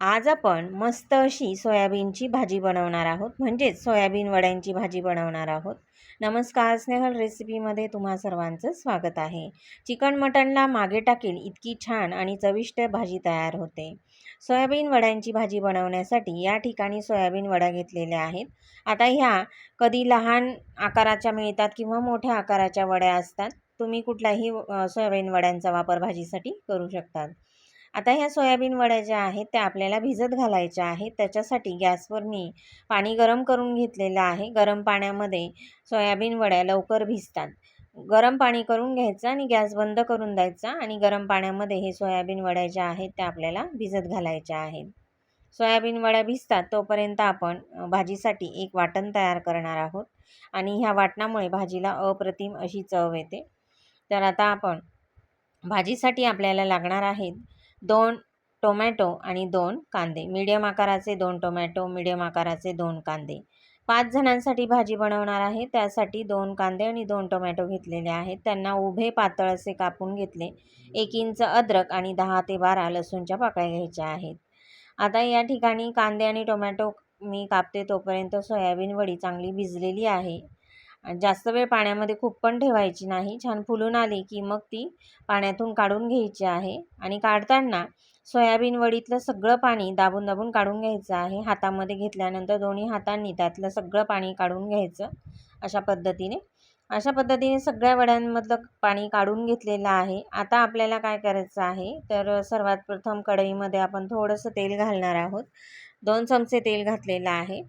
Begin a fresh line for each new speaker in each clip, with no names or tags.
आज आपण मस्त अशी सोयाबीनची भाजी बनवणार आहोत. म्हणजेच सोयाबीन वड्यांची भाजी बनवणार आहोत. नमस्कार स्नेहल रेसिपीमध्ये तुम्हा सर्वांचं स्वागत आहे. चिकन मटणला मागे टाकेल इतकी छान आणि चविष्ट भाजी तयार होते. सोयाबीन वड्यांची भाजी बनवण्यासाठी या ठिकाणी सोयाबीन वड्या घेतलेल्या आहेत. आता ह्या कधी लहान आकाराच्या मिळतात किंवा मोठ्या आकाराच्या वड्या असतात तुम्ही कुठल्याही सोयाबीन वड्यांचा वापर भाजीसाठी करू शकतात. आता ह्या सोयाबीन वड्या ज्या आहेत त्या आपल्याला भिजत घालायच्या आहेत. त्याच्यासाठी गॅसवर मी पाणी गरम करून घेतलेलं आहे. गरम पाण्यामध्ये सोयाबीन वड्या लवकर भिजतात. गरम पाणी करून घ्यायचं आणि गॅस बंद करून द्यायचा आणि गरम पाण्यामध्ये हे सोयाबीन वड्या ज्या आहेत त्या आपल्याला भिजत घालायच्या आहेत. सोयाबीन वड्या भिजतात तोपर्यंत आपण भाजीसाठी एक वाटण तयार करणार आहोत आणि ह्या वाटणामुळे भाजीला अप्रतिम अशी चव येते. तर आता आपण भाजीसाठी आपल्याला लागणार आहेत दोन टोमॅटो आणि दोन कांदे. मीडियम आकाराचे दोन टोमॅटो मीडियम आकाराचे दोन कांदे. पाच जणांसाठी भाजी बनवणार आहे. त्यासाठी दोन कांदे आणि दोन टोमॅटो घेतलेले आहेत. त्यांना उभे पातळ असे कापून घेतले. एक इंच अद्रक आणि दहा ते बारा लसूणच्या पाकळ्या घ्यायच्या आहेत. आता या ठिकाणी कांदे आणि टोमॅटो मी कापते तोपर्यंत सोयाबीन वडी चांगली भिजलेली आहे. जास्त वेळ पाण्यामध्ये खूप पण ठेवायची नाही. छान फुलून आली की मग ती पाण्यातून काढून घ्यायची आहे आणि काढताना सोयाबीन वडीतलं सगळं पाणी दाबून दाबून काढून घ्यायचं आहे. हातामध्ये घेतल्यानंतर दोन्ही हातांनी त्यातलं सगळं पाणी काढून घ्यायचं अशा पद्धतीने. अशा पद्धतीने सगळ्या वड्यांमधलं पाणी काढून घेतलेलं आहे. आता आपल्याला काय करायचं आहे? तर सर्वात प्रथम कढईमध्ये आपण थोडंसं तेल घालणार आहोत. दोन चमचे तेल घातलेलं आहे.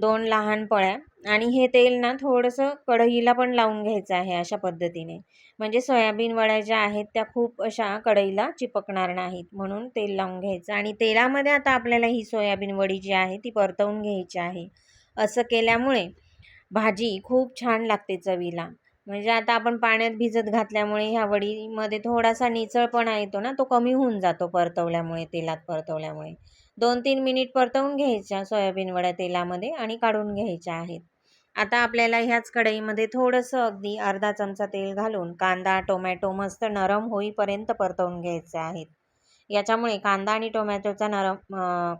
दोन लहान पळ्या. आणि हे तेल ना थोडंसं कढईला पण लावून घ्यायचं आहे अशा पद्धतीने. म्हणजे सोयाबीन वड्या ज्या आहेत त्या खूप अशा कढईला चिपकणार नाहीत म्हणून तेल लावून घ्यायचं. आणि तेलामध्ये आता आपल्याला ही सोयाबीन वडी जी आहे ती परतवून घ्यायची आहे. असं केल्यामुळे भाजी खूप छान लागते चवीला. म्हणजे आता आपण पाण्यात भिजत घातल्यामुळे ह्या वडीमध्ये थोडासा निचळपणा येतो ना तो कमी होऊन जातो परतवल्यामुळे तेलात परतवल्यामुळे. दोन तीन मिनिट परतवून घ्यायच्या सोयाबीन वड्या तेलामध्ये आणि काढून घ्यायच्या आहेत. आता आपल्याला ह्याच कढईमध्ये थोडंसं अगदी अर्धा चमचा तेल घालून कांदा टोमॅटो मस्त नरम होईपर्यंत परतवून घ्यायचे आहेत. याच्यामुळे कांदा आणि टोमॅटोचा नरम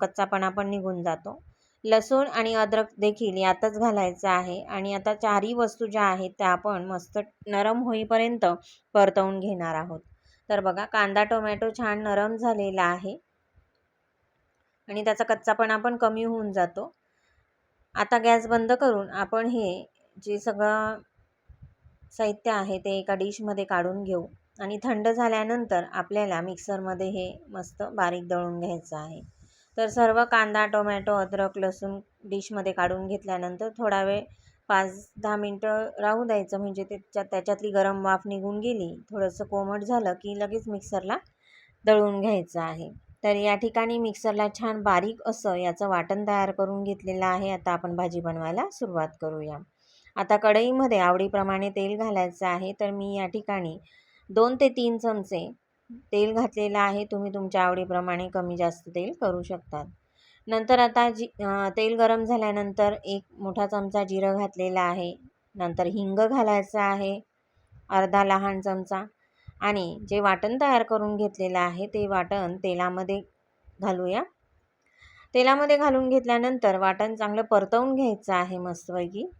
कच्चापणा पण निघून जातो. लसूण आणि अद्रक देखील यातच घालायचं आहे आणि आता चारही वस्तू ज्या आहेत त्या आपण मस्त नरम होईपर्यंत परतवून घेणार आहोत. तर बघा कांदा टोमॅटो छान नरम झालेला आहे. आणि त्याचा कच्चापणा पण कमी होऊन जातो. आता गॅस बंद करून आपण हे जे सगळं साहित्य आहे ते एका डिशमध्ये काढून घेऊ. आणि थंड झाल्यानंतर आपल्याला मिक्सरमध्ये हे मस्त बारीक दळून घ्यायचं आहे. तर सर्व कांदा टोमॅटो अद्रक लसूण डिशमध्ये काढून घेतल्यानंतर थोडा वेळ पाच दहा मिनटं राहू द्यायचं. म्हणजे त्याच्यात त्याच्यातली गरम वाफ निघून गेली थोडंसं कोमट झालं की लगेच मिक्सरला दळून घ्यायचं आहे. तर या ठिकाणी मिक्सरला छान बारीक असं याचं वाटण तयार करून घेतलेलं आहे. आता आपण भाजी बनवायला सुरुवात करूया. आता कढईमध्ये आवडीप्रमाणे तेल घालायचं आहे. तर मी या ठिकाणी दोन ते तीन चमचे तेल घातलेलं आहे. तुम्ही तुमच्या आवडीप्रमाणे कमी जास्त तेल करू शकतात. नंतर आता जी तेल गरम झाल्यानंतर एक मोठा चमचा जिरं घातलेला आहे. नंतर हिंग घालायचं आहे. अर्धा लहान चमचा. आणि जे वाटण तयार करून घेतलेलं आहे ते वाटण तेलामध्ये घालूया. तेलामध्ये घालून घेतल्यानंतर वाटण चांगलं परतवून घ्यायचं आहे मस्तपैकी.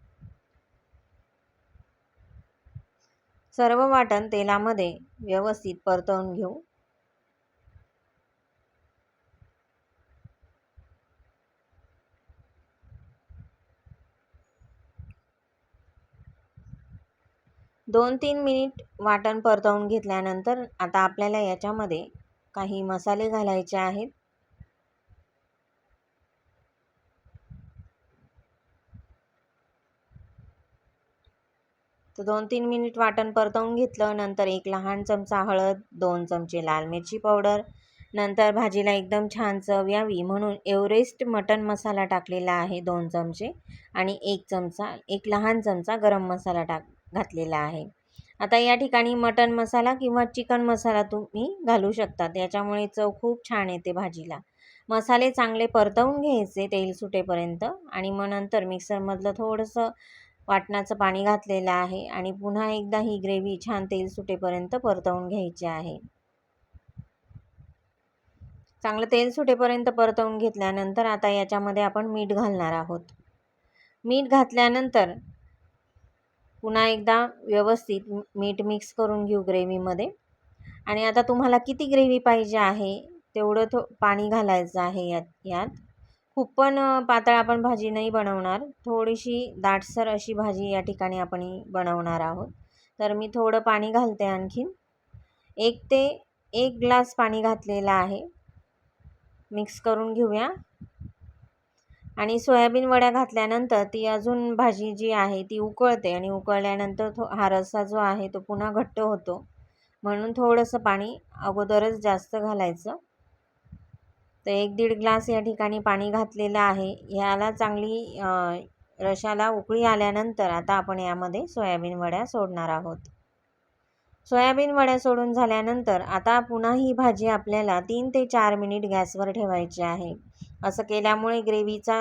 सर्व वाटण तेलामध्ये व्यवस्थित परतवून घेऊ. दोन तीन मिनिट वाटण परतवून घेतल्यानंतर आता आपल्याला याच्यामध्ये काही मसाले घालायचे आहेत. तर दोन तीन मिनिट वाटण परतवून घेतलं नंतर एक लहान चमचा हळद दोन चमचे लाल मिरची पावडर नंतर भाजीला एकदम छान चव यावी म्हणून एव्हरेस्ट मटन मसाला टाकलेला आहे दोन चमचे आणि एक चमचा एक लहान चमचा गरम मसाला टाक घातलेला आहे. आता या ठिकाणी मटन मसाला किंवा चिकन मसाला तुम्ही घालू शकतात. याच्यामुळे चव खूप छान येते भाजीला. मसाले चांगले परतवून घ्यायचे तेल सुटेपर्यंत आणि मग नंतर मिक्सरमधलं थोडंसं वाटणाचं पाणी घातलेलं आहे आणि पुन्हा एकदा ही ग्रेव्ही छान तेल सुटेपर्यंत परतवून घ्यायची आहे. चांगलं तेल सुटेपर्यंत परतवून घेतल्यानंतर आता याच्यामध्ये आपण मीठ घालणार आहोत. मीठ घातल्यानंतर पुन्हा एकदा व्यवस्थित मीठ मिक्स करून घेऊ ग्रेव्हीमध्ये आणि आता तुम्हाला किती ग्रेव्ही पाहिजे आहे तेवढं थो पाणी घालायचं आहे यात यात. खूप पण पातळ आपण भाजी नाही बनवणार. थोडीशी दाटसर अशी भाजी या ठिकाणी आपण बनवणार आहोत. तर मी थोडं पाणी घालते आणखीन. एक ते एक ग्लास पाणी घातलेलं आहे. मिक्स करून घेऊया. आणि सोयाबीन वड्या घातल्यानंतर ती अजून भाजी जी आहे ती उकळते आणि उकळल्यानंतर थो हा रस्सा जो आहे तो पुन्हा घट्ट होतो. म्हणून थोडंसं पाणी अगोदरच जास्त घालायचं. तर एक दीड ग्लास या ठिकाणी पाणी घातलेलं आहे. ह्याला चांगली रशाला उकळी आल्यानंतर आता आपण यामध्ये सोयाबीन वड्या सोडणार आहोत. सोयाबीन वड्या सोडून झाल्यानंतर आता पुन्हा ही भाजी आपल्याला तीन ते चार मिनिट गॅसवर ठेवायची आहे. असं केल्यामुळे ग्रेव्हीचा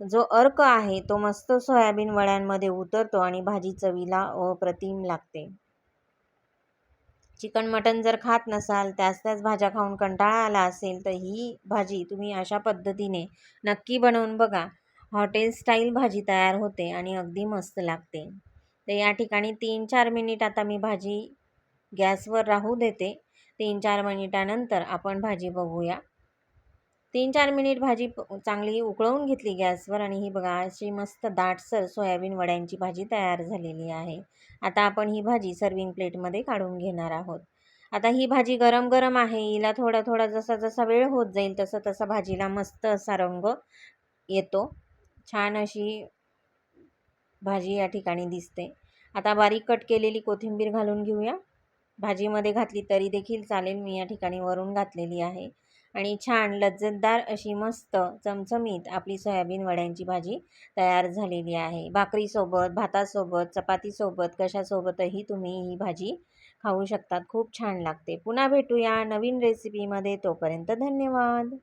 जो अर्क आहे तो मस्त सोयाबीन वड्यांमध्ये उतरतो आणि भाजी चवीला अप्रतिम लागते. चिकन मटन जर खात नसाल त्याच त्याच भाज्या खाऊन कंटाळा आला असेल तर ही भाजी तुम्ही अशा पद्धतीने नक्की बनवून बघा. हॉटेल स्टाईल भाजी तयार होते आणि अगदी मस्त लागते. तर या ठिकाणी तीन चार मिनिट आता मी भाजी गॅसवर राहू देते. तीन चार मिनिटानंतर आपण भाजी बघूया. तीन चार मिनिट भाजी चांगली उकळवून घेतली गॅसवर आणि ही बघा अशी मस्त दाटसर सोयाबीन वड्यांची भाजी तयार झालेली आहे. आता आपण ही भाजी सर्विंग प्लेटमध्ये काढून घेणार आहोत. आता ही भाजी गरम गरम आहे हिला थोडा थोडा जसा जसा वेळ होत जाईल तसं तसा भाजीला मस्त असा रंग येतो. छान अशी भाजी या ठिकाणी दिसते. आता बारीक कट केलेली कोथिंबीर घालून घेऊया. भाजीमध्ये घातली तरी देखील चालेल. मी या ठिकाणी वरून घातलेली आहे. आणि छान लज्जतदार अशी मस्त चमचमीत आपली सोयाबीन वड्यांची भाजी तयार झालेली आहे. भाकरीसोबत भातासोबत चपातीसोबत कशासोबतही तुम्ही ही भाजी खाऊ शकतात. खूप छान लागते. पुन्हा भेटूया नवीन रेसिपीमध्ये तोपर्यंत धन्यवाद.